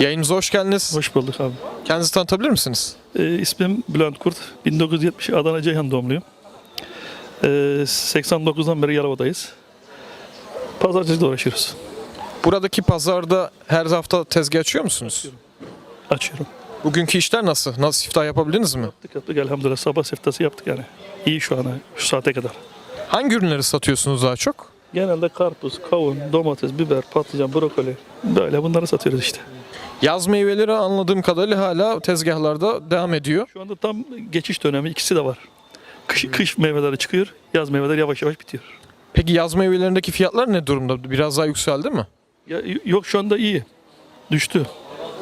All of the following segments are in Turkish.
Yayınımıza hoş geldiniz. Hoş bulduk abi. Kendinizi tanıtabilir misiniz? Ee, ismim Bülent Kurt. 1970 Adana Ceyhan doğumluyum. Ee, 89'dan beri Yalova'dayız. Pazarcılıkla uğraşıyoruz. Buradaki pazarda her hafta tezgah açıyor musunuz? Açıyorum. Bugünkü işler nasıl? Nasıl iftah yapabildiniz mi? Yaptık yaptık elhamdülillah. Sabah siftası yaptık yani. İyi şu ana, şu saate kadar. Hangi ürünleri satıyorsunuz daha çok? Genelde karpuz, kavun, domates, biber, patlıcan, brokoli. Böyle bunları satıyoruz işte. Yaz meyveleri anladığım kadarıyla hala tezgahlarda devam ediyor. Şu anda tam geçiş dönemi ikisi de var. Kış, kış meyveleri çıkıyor, yaz meyveleri yavaş yavaş bitiyor. Peki yaz meyvelerindeki fiyatlar ne durumda? Biraz daha yükseldi mi? Ya, yok şu anda iyi. Düştü.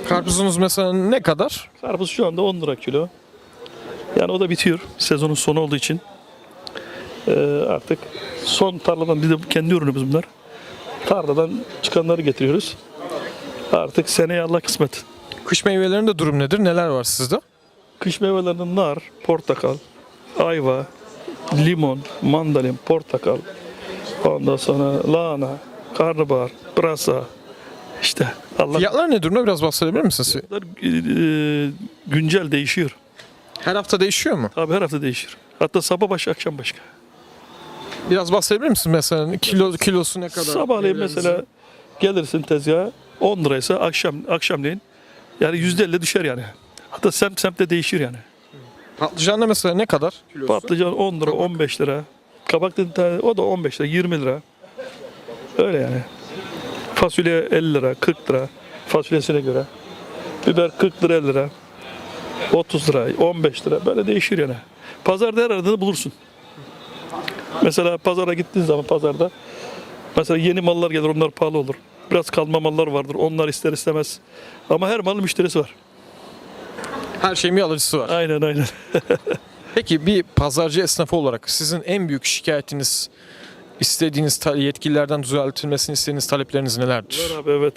Karpuzunuz mesela ne kadar? Karpuz şu anda 10 lira kilo. Yani o da bitiyor. Sezonun sonu olduğu için. Ee, artık son tarladan bir de kendi ürünümüz bunlar. Tarladan çıkanları getiriyoruz. Artık seneye Allah kısmet. Kış meyvelerinde durum nedir? Neler var sizde? Kış meyvelerinin nar, portakal, ayva, limon, mandalin, portakal, ondan sonra lahana, karnabahar, pırasa, işte Allah Fiyatlar ne durumda? Biraz bahsedebilir misiniz? Bunlar, e, güncel değişiyor. Her hafta değişiyor mu? Abi her hafta değişir. Hatta sabah başka akşam başka. Biraz bahsedebilir misin mesela? Kilo, kilosu ne kadar? Sabahleyin mesela gelirsin tezgaha 10 liraysa akşam akşamleyin yani %50 düşer yani. Hatta semt semtte değişir yani. Patlıcan da mesela ne kadar? Kilosu? Patlıcan 10 lira, 15 lira. Kabak tane o da 15 lira, 20 lira. Öyle yani. Fasulye 50 lira, 40 lira fasulyesine göre. Biber 40 lira 50 lira. 30 lira, 15 lira böyle değişir yani. Pazarda her aradığını bulursun. Mesela pazara gittiğin zaman pazarda mesela yeni mallar gelir onlar pahalı olur. Biraz kalma mallar vardır onlar ister istemez. Ama her malın müşterisi var. Her şeyin bir alıcısı var. Aynen aynen. Peki bir pazarcı esnafı olarak sizin en büyük şikayetiniz, istediğiniz ta- yetkililerden düzeltilmesini istediğiniz talepleriniz nelerdir? Var abi evet.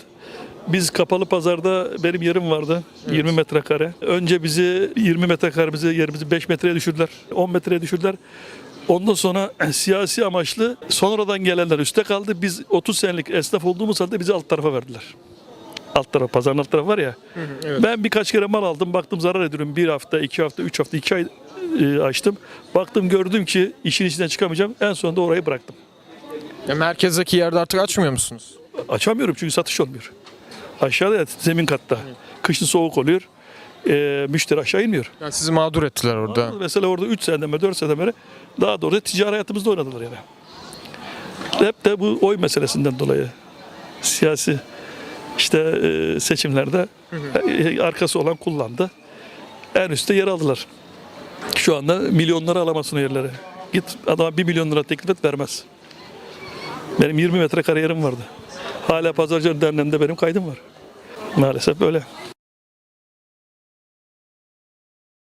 Biz kapalı pazarda benim yerim vardı. 20 metrekare. Önce bizi 20 metrekare bizi yerimizi 5 metreye düşürdüler. 10 metreye düşürdüler. Ondan sonra siyasi amaçlı sonradan gelenler üste kaldı. Biz 30 senelik esnaf olduğumuz halde bizi alt tarafa verdiler. Alt taraf, pazarın alt tarafı var ya. Ben birkaç kere mal aldım. Baktım zarar ediyorum. Bir hafta, iki hafta, üç hafta, iki ay e, açtım. Baktım gördüm ki işin içinden çıkamayacağım. En sonunda orayı bıraktım. Ya merkezdeki yerde artık açmıyor musunuz? Açamıyorum çünkü satış olmuyor. Aşağıda ya zemin katta. Kışın soğuk oluyor. Ee, müşteri aşağı inmiyor. Yani sizi mağdur ettiler orada. Mesela orada 3 seneden beri 4 seneden beri daha doğrusu ticari hayatımızda oynadılar yani. Hep de bu oy meselesinden dolayı. Siyasi işte e, seçimlerde e, arkası olan kullandı. En üstte yer aldılar. Şu anda milyonları alamazsın yerlere. Git adama 1 milyon lira teklif et vermez. Benim 20 metrekare yerim vardı. Hala Pazarcılar Derneği'nde benim kaydım var. Maalesef böyle.